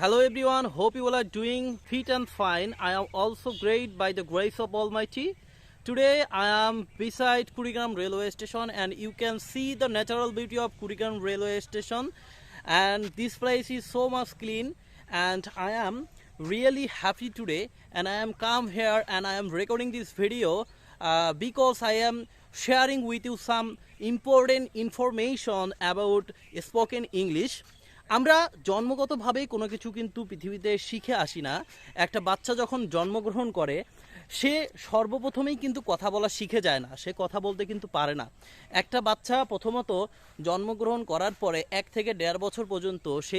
Hello everyone, hope you all are doing fit and fine. I am also great by the grace of Almighty. Today I am beside Kurigram railway station and you can see the natural beauty of Kurigram railway station and this place is so much clean and I am really happy today and I am come here and I am recording this video uh, because I am sharing with you some important information about spoken English. আমরা জন্মগতভাবেই কোনো কিছু কিন্তু পৃথিবীতে শিখে আসি না। একটা বাচ্চা যখন জন্মগ্রহণ করে, সে সর্বপ্রথমেই কিন্তু কথা বলা শিখে যায় না। সে কথা বলতে কিন্তু পারে না। একটা বাচ্চা প্রথমত জন্মগ্রহণ করার পরে এক থেকে দেড় বছর পর্যন্ত সে,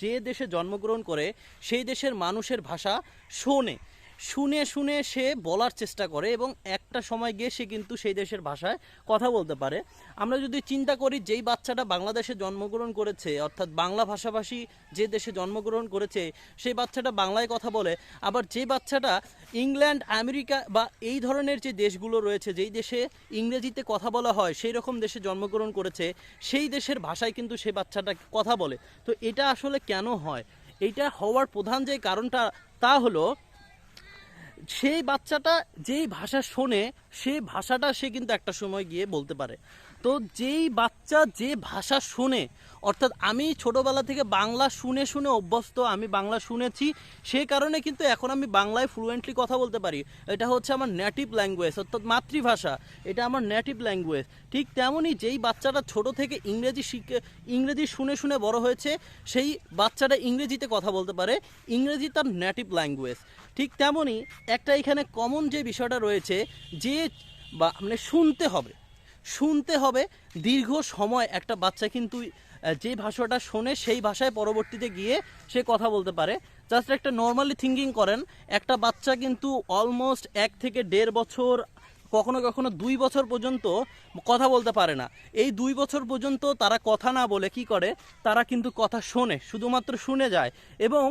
যে দেশে জন্মগ্রহণ করে, সেই দেশের মানুষের ভাষা শোনে। শুনে শুনে সে বলার চেষ্টা করে এবং একটা সময় গিয়ে সে কিন্তু সেই দেশের ভাষায় কথা বলতে পারে। আমরা যদি চিন্তা করি যেই বাচ্চাটা বাংলাদেশে জন্মগ্রহণ করেছে, অর্থাৎ বাংলা ভাষাভাষী যে দেশে জন্মগ্রহণ করেছে, সেই বাচ্চাটা বাংলায় কথা বলে। আবার যে বাচ্চাটা ইংল্যান্ড, আমেরিকা বা এই ধরনের যে দেশগুলো রয়েছে, যেই দেশে ইংরেজিতে কথা বলা হয়, সেই রকম দেশে জন্মগ্রহণ করেছে, সেই দেশের ভাষায় কিন্তু সেই বাচ্চাটা কথা বলে। তো এটা আসলে কেন হয়? এইটা হওয়ার প্রধান যে কারণটা তা হলো সেই বাচ্চাটা যেই ভাষা শোনে সেই ভাষাটা সে কিন্তু একটা সময় গিয়ে বলতে পারে। তো যেই বাচ্চা যে ভাষা শোনে, অর্থাৎ আমি ছোটবেলা থেকে বাংলা শুনে শুনে অভ্যস্ত, আমি বাংলা শুনেছি সেই কারণে কিন্তু এখন আমি বাংলায় ফ্লুয়েন্টলি কথা বলতে পারি। এটা হচ্ছে আমার নেটিভ ল্যাঙ্গুয়েজ অর্থাৎ মাতৃভাষা, এটা আমার নেটিভ ল্যাঙ্গুয়েজ ঠিক তেমনই যেই বাচ্চাটা ছোট থেকে ইংরেজি শিখে, ইংরেজি শুনে শুনে বড় হয়েছে, সেই বাচ্চাটা ইংরেজিতে কথা বলতে পারে, ইংরেজি তার নেটিভ ল্যাঙ্গুয়েজ ঠিক তেমনই একটা এখানে কমন যে বিষয়টা রয়েছে, যে বা মানে শুনতে হবে। শুনতে হবে। দীর্ঘ সময় একটা বাচ্চা কিন্তু যে ভাষাটা শোনে সেই ভাষায় পরবর্তীতে গিয়ে সে কথা বলতে পারে। জাস্ট একটা নর্মালি থিঙ্কিং করেন, একটা বাচ্চা কিন্তু অলমোস্ট এক থেকে দেড় বছর, কখনো কখনো দুই বছর পর্যন্ত কথা বলতে পারে না। এই দুই বছর পর্যন্ত তারা কথা না বলে কি করে? তারা কিন্তু কথা শোনে, শুধুমাত্র শুনে যায়। এবং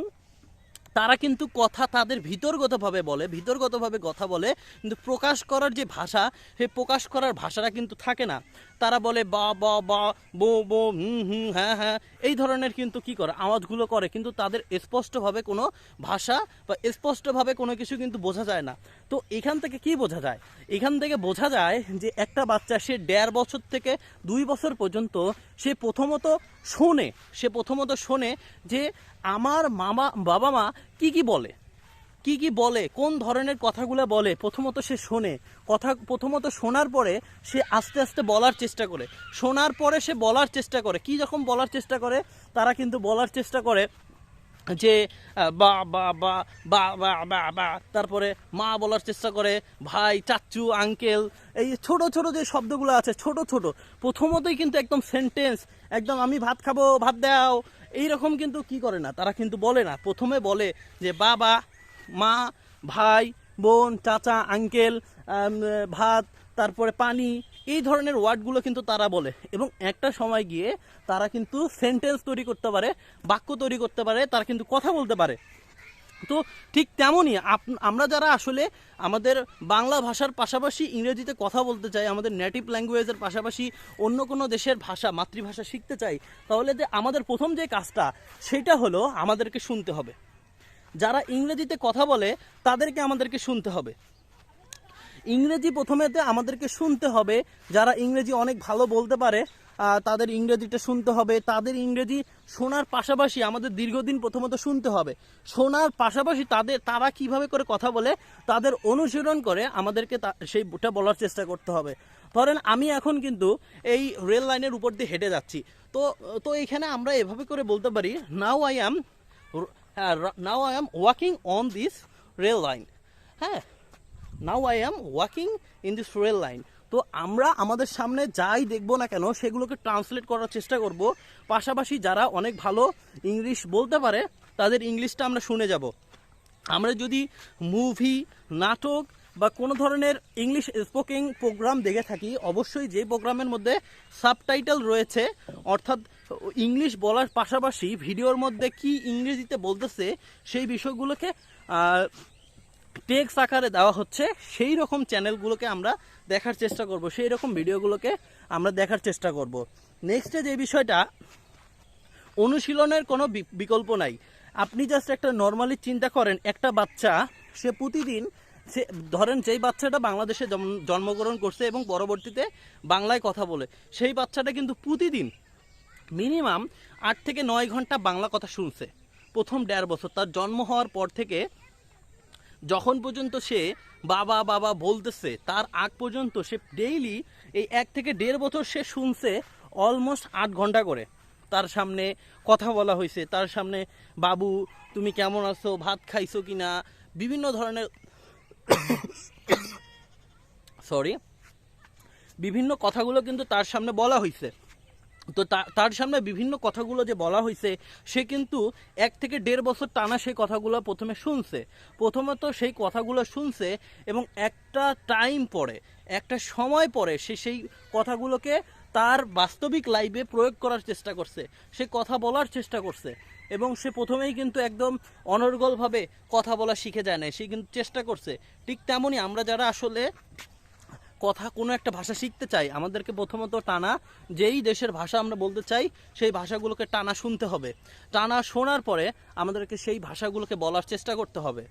তারা কিন্তু কথা তাদের ভিতরগতভাবে বলে, ভিতরগতভাবে কথা বলে, কিন্তু প্রকাশ করার যে ভাষা, সে প্রকাশ করার ভাষাটা কিন্তু থাকে না। তারা বলে বা বা বা, বো বো, হুম হুম হ্যাঁ হ্যাঁ এই ধরনের কিন্তু কি করে? আওয়াজগুলো করে, কিন্তু তাদের স্পষ্টভাবে কোনো ভাষা বা স্পষ্টভাবে কোনো কিছু কিন্তু বোঝা যায় না। তো এখান থেকে কি বোঝা যায়? এখান থেকে বোঝা যায় যে একটা বাচ্চা, সে দেড় বছর থেকে দুই বছর পর্যন্ত সে প্রথমত শোনে, সে প্রথমত শোনে যে আমার মামা, বাবা মা কি কি বলে? কি কি বলে? কোন ধরনের কথাগুলো বলে? প্রথমত সে শোনে। কথা, প্রথমত শোনার পরে সে আস্তে আস্তে বলার চেষ্টা করে। শোনার পরে সে বলার চেষ্টা করে। কি যখন বলার চেষ্টা করে, তারা কিন্তু বলার চেষ্টা করে যে বা বা বা বা বা বা বা, তারপরে মা বলার চেষ্টা করে, ভাই চাচ্চু আঙ্কেল, এই ছোট ছোট যে শব্দগুলো আছে, ছোট ছোট, প্রথমতই কিন্তু একদম সেন্টেন্স একদম আমি ভাত খাব, ভাত দাও, এইরকম কিন্তু কি করে না? তারা কিন্তু বলে না। প্রথমে বলে যে, বাবা, মা, ভাই, বোন, চাচা, আঙ্কেল ভাত, তারপরে পানি এই ধরনের ওয়ার্ডগুলো কিন্তু তারা বলে। এবং একটা সময় গিয়ে তারা কিন্তু সেন্টেন্স তৈরি করতে পারে, বাক্য তৈরি করতে পারে, তারা কিন্তু কথা বলতে পারে। তো ঠিক তেমনই আমরা যারা আসলে আমাদের বাংলা ভাষার পাশাপাশি ইংরেজিতে কথা বলতে চাই, আমাদের নেটিভ ল্যাঙ্গুয়েজের পাশাপাশি অন্য কোনো দেশের ভাষা, মাতৃভাষা শিখতে চাই, তাহলে যে আমাদের প্রথম যে কাজটা, সেটা হলো আমাদেরকে শুনতে হবে। যারা ইংরেজিতে কথা বলে, তাদেরকে আমাদেরকে শুনতে হবে। ইংরেজি প্রথমেতে আমাদেরকে শুনতে হবে। যারা ইংরেজি অনেক ভালো বলতে পারে তাদের ইংরেজিটা শুনতে হবে। তাদের ইংরেজি শোনার পাশাপাশি আমাদের দীর্ঘদিন প্রথমত শুনতে হবে। শোনার পাশাপাশি তাদের, তারা কীভাবে করে কথা বলে, তাদের অনুসরণ করে আমাদেরকে সেইটা বলার চেষ্টা করতে হবে। ধরেন আমি এখন কিন্তু এই রেল লাইনের উপর দিয়ে হেঁটে যাচ্ছি। তো তো এখানে আমরা এভাবে করে বলতে পারি now I am now I am walking on this rail line হ্যাঁ now I am walking in this rail line তো আমরা আমাদের সামনে যাই দেখব না কেন, সেগুলোকে ট্রান্সলেট করার চেষ্টা করব। পাশাপাশি যারা অনেক ভালো ইংলিশ বলতে পারে, তাদের ইংলিশটা আমরা শুনে যাব। আমরা যদি মুভি নাটক বা কোনো ধরনের ইংলিশ স্পোকিং প্রোগ্রাম দেখে থাকি, অবশ্যই যে প্রোগ্রামের মধ্যে সাবটাইটেল রয়েছে, অর্থাৎ ইংলিশ বলার পাশাপাশি ভিডিওর মধ্যে কি ইংরেজিতে বলতেছে, সেই বিষয়গুলোকে টেক্স আকারে দেওয়া হচ্ছে, সেই রকম চ্যানেলগুলোকে আমরা দেখার চেষ্টা করব, সেই রকম ভিডিওগুলোকে আমরা দেখার চেষ্টা করব। নেক্সটে যে বিষয়টা, অনুশীলনের কোনো বিকল্প নাই। আপনি জাস্ট একটা নর্মালি চিন্তা করেন, একটা বাচ্চা, সে প্রতিদিন, সে ধরেন যেই বাচ্চাটা বাংলাদেশে জন্মগ্রহণ করছে এবং পরবর্তীতে বাংলায় কথা বলে, সেই বাচ্চাটা কিন্তু প্রতিদিন মিনিমাম আট থেকে নয় ঘণ্টা বাংলা কথা শুনছে। প্রথম দেড় বছর, তার জন্ম হওয়ার পর থেকে যখন পর্যন্ত সে বাবা বাবা বলতেছে, তার আগ পর্যন্ত সে ডেইলি এই এক থেকে দেড় বছর সে শুনছে অলমোস্ট আট ঘণ্টা করে। তার সামনে কথা বলা হয়েছে, তার সামনে, বাবু, তুমি কেমন আছো? ভাত খাইছো কি না বিভিন্ন ধরনের সরি বিভিন্ন কথাগুলো কিন্তু তার সামনে বলা হয়েছে। তো তার সামনে বিভিন্ন কথাগুলো যে বলা হয়েছে সে কিন্তু এক থেকে দেড় বছর টানা সেই কথাগুলো প্রথমে শুনছে। প্রথমত সেই কথাগুলো শুনছে এবং একটা টাইম পরে, একটা সময় পরে সে সেই কথাগুলোকে তার বাস্তবিক লাইফে প্রয়োগ করার চেষ্টা করছে। সে কথা বলার চেষ্টা করছে এবং সে প্রথমেই কিন্তু একদম অনর্গলভাবে কথা বলা শিখে যায় না সে কিন্তু চেষ্টা করছে। ঠিক তেমনই আমরা যারা আসলে কথা কোনো একটা ভাষা শিখতে চাই, আমাদেরকে প্রথমত টানা যেই দেশের ভাষা আমরা বলতে চাই, সেই ভাষাগুলোকে টানা শুনতে হবে। টানা শোনার পরে আমাদেরকে সেই ভাষাগুলোকে বলার চেষ্টা করতে হবে।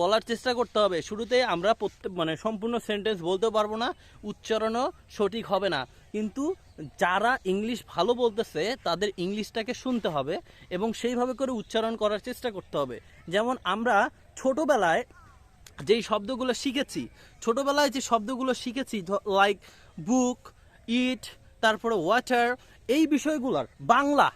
বলার চেষ্টা করতে হবে। শুরুতে আমরা প্রত্যেক মানে সম্পূর্ণ সেন্টেন্স বলতে পারব না, উচ্চারণও সঠিক হবে না। কিন্তু যারা ইংলিশ ভালো বলতেছে, তাদের ইংলিশটাকে শুনতে হবে এবং সেইভাবে করে উচ্চারণ করার চেষ্টা করতে হবে। যেমন আমরা ছোটবেলায় যেই শব্দগুলো শিখেছি, ছোটবেলায় যে শব্দগুলো শিখেছি লাইক বুক ইট তারপরে ওয়াটার এই বিষয়গুলোর বাংলা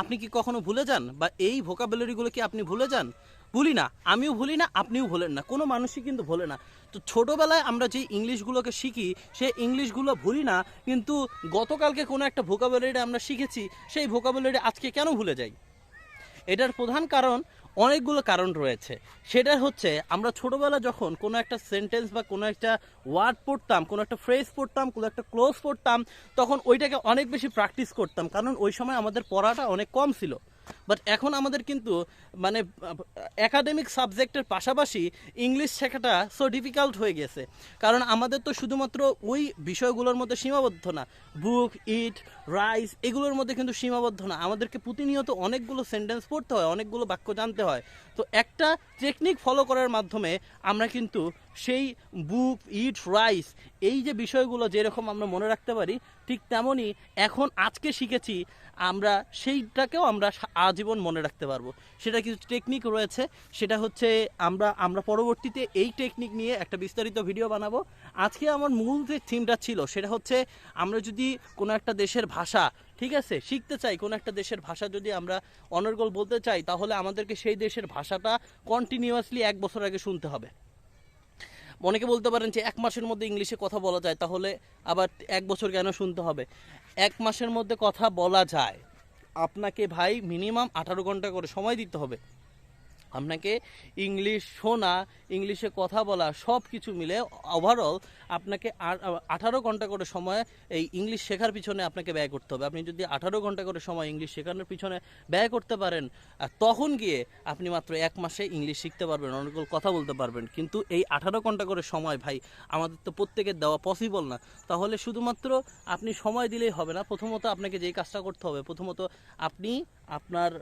আপনি কি কখনো ভুলে যান? বা এই ভোকাবুলারিগুলো কি আপনি ভুলে যান? ভুলি না, আমিও ভুলি না, আপনিও ভুলেন না, কোনো মানুষই কিন্তু ভোলে না। তো ছোটবেলায় আমরা যে ইংলিশগুলোকে শিখি সেই ইংলিশগুলো ভুলি না, কিন্তু গতকালকে কোনো একটা ভোকাবুলারি আমরা শিখেছি, সেই ভোকাবুলারি আজকে কেন ভুলে যাই? এটার প্রধান কারণ অনেকগুলো কারণ রয়েছে। সেটা হচ্ছে, আমরা ছোটবেলা যখন কোনো একটা সেন্টেন্স বা কোনো একটা ওয়ার্ড পড়তাম, কোনো একটা ফ্রেজ পড়তাম, কোনো একটা ক্লোজ পড়তাম, তখন ওইটাকে অনেক বেশি প্র্যাকটিস করতাম। কারণ ওই সময় আমাদের পড়াটা অনেক কম ছিল। বাট এখন আমাদের কিন্তু মানে একাডেমিক সাবজেক্টের পাশাপাশি ইংলিশ শেখাটা সো ডিফিকাল্ট হয়ে গেছে। কারণ আমাদের তো শুধুমাত্র ওই বিষয়গুলোর মধ্যে সীমাবদ্ধ না। বুক ইট রাইস এগুলোর মধ্যে কিন্তু সীমাবদ্ধ না। আমাদেরকে প্রতিনিয়ত অনেকগুলো সেন্টেন্স পড়তে হয়, অনেকগুলো বাক্য জানতে হয়। তো একটা টেকনিক ফলো করার মাধ্যমে আমরা কিন্তু সেই বুক ইট রাইস এই যে বিষয়গুলো যেরকম আমরা মনে রাখতে পারি, ঠিক তেমনই এখন আজকে শিখেছি, আমরা সেইটাকেও আমরা সা- আজীবন মনে রাখতে পারব। সেটা কিছু টেকনিক রয়েছে। সেটা হচ্ছে আমরা আমরা পরবর্তীতে এই টেকনিক নিয়ে একটা বিস্তারিত ভিডিও বানাবো। আজকে আমার মূল যে থিমটা ছিল, সেটা হচ্ছে আমরা যদি কোনো একটা দেশের ভাষা, ঠিক আছে? শিখতে চাই কোনো একটা দেশের ভাষা যদি আমরা অনর্গল বলতে চাই, তাহলে আমাদেরকে সেই দেশের ভাষাটা কন্টিনিউয়াসলি এক বছর আগে শুনতে হবে। অনেকে বলতে পারেন যে এক মাসের মধ্যে ইংলিশে কথা বলা যায়, তাহলে আবার এক বছর কেন শুনতে হবে? এক মাসের মধ্যে কথা বলা যায়। আপনাকে ভাই মিনিমাম আঠারো ঘণ্টা করে সময় দিতে হবে। আপনাকে ইংলিশ শোনা, ইংলিশে কথা বলা সব কিছু মিলে ওভারঅল আপনাকে আঠারো ঘণ্টা করে সময় এই ইংলিশ শেখার পিছনে আপনাকে ব্যয় করতে হবে। আপনি যদি আঠারো ঘণ্টা করে সময় ইংলিশ শেখানোর পিছনে ব্যয় করতে পারেন তখন গিয়ে আপনি মাত্র এক মাসে ইংলিশ শিখতে পারবেন অনেকগুলো কথা বলতে পারবেন। কিন্তু এই আঠারো ঘণ্টা করে সময়, ভাই, আমাদের তো প্রত্যেকের দেওয়া পসিবল না। তাহলে শুধুমাত্র আপনি সময় দিলেই হবে না। প্রথমত আপনাকে যেই কাজটা করতে হবে, প্রথমত আপনি আপনার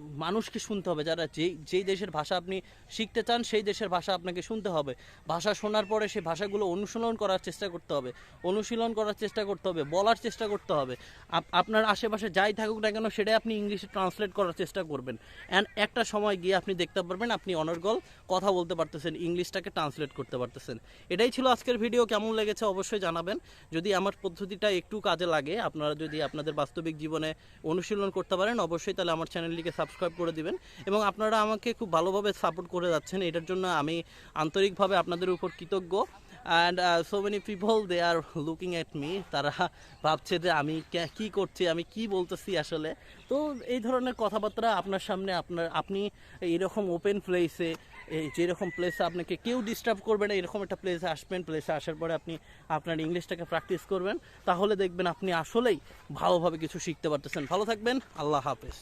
মানুষকে শুনতে হবে। যারা যেই যেই দেশের ভাষা আপনি শিখতে চান, সেই দেশের ভাষা আপনাকে শুনতে হবে। ভাষা শোনার পরে সেই ভাষাগুলো অনুশীলন করার চেষ্টা করতে হবে। অনুশীলন করার চেষ্টা করতে হবে, বলার চেষ্টা করতে হবে। আপ- আপনার আশেপাশে যাই থাকুক না কেন, সেটাই আপনি ইংলিশে ট্রান্সলেট করার চেষ্টা করবেন। অ্যান্ড একটা সময় গিয়ে আপনি দেখতে পারবেন, আপনি অনর্গল কথা বলতে পারতেছেন, ইংলিশটাকে ট্রান্সলেট করতে পারতেছেন। এটাই ছিল আজকের ভিডিও, কেমন লেগেছে অবশ্যই জানাবেন। যদি আমার পদ্ধতিটা একটু কাজে লাগে, আপনারা যদি আপনাদের বাস্তবিক জীবনে অনুশীলন করতে পারেন অবশ্যই তাহলে আমার চ্যানেলটিকে সাবস্ক্রাইব করে দিবেন এবং আপনারা আমাকে খুব ভালোভাবে সাপোর্ট করে যাচ্ছেন। এটার জন্য আমি আন্তরিকভাবে আপনাদের উপর কৃতজ্ঞ। And so many people they are looking at me তারা ভাবছে যে আমি কী করছি, আমি কি বলতেছি আসলে। তো এই ধরনের কথাবার্তা আপনার সামনে আপনার, আপনি এরকম ওপেন প্লেসে এই যেরকম প্লেসে আপনাকে কেউ ডিস্টার্ব করবে না, এরকম একটা প্লেসে আসবেন প্লেসে আসার পরে আপনি আপনার ইংলিশটাকে প্র্যাকটিস করবেন। তাহলে দেখবেন আপনি আসলেই ভালোভাবে কিছু শিখতে পারতেছেন। ভালো থাকবেন, আল্লাহ হাফেজ।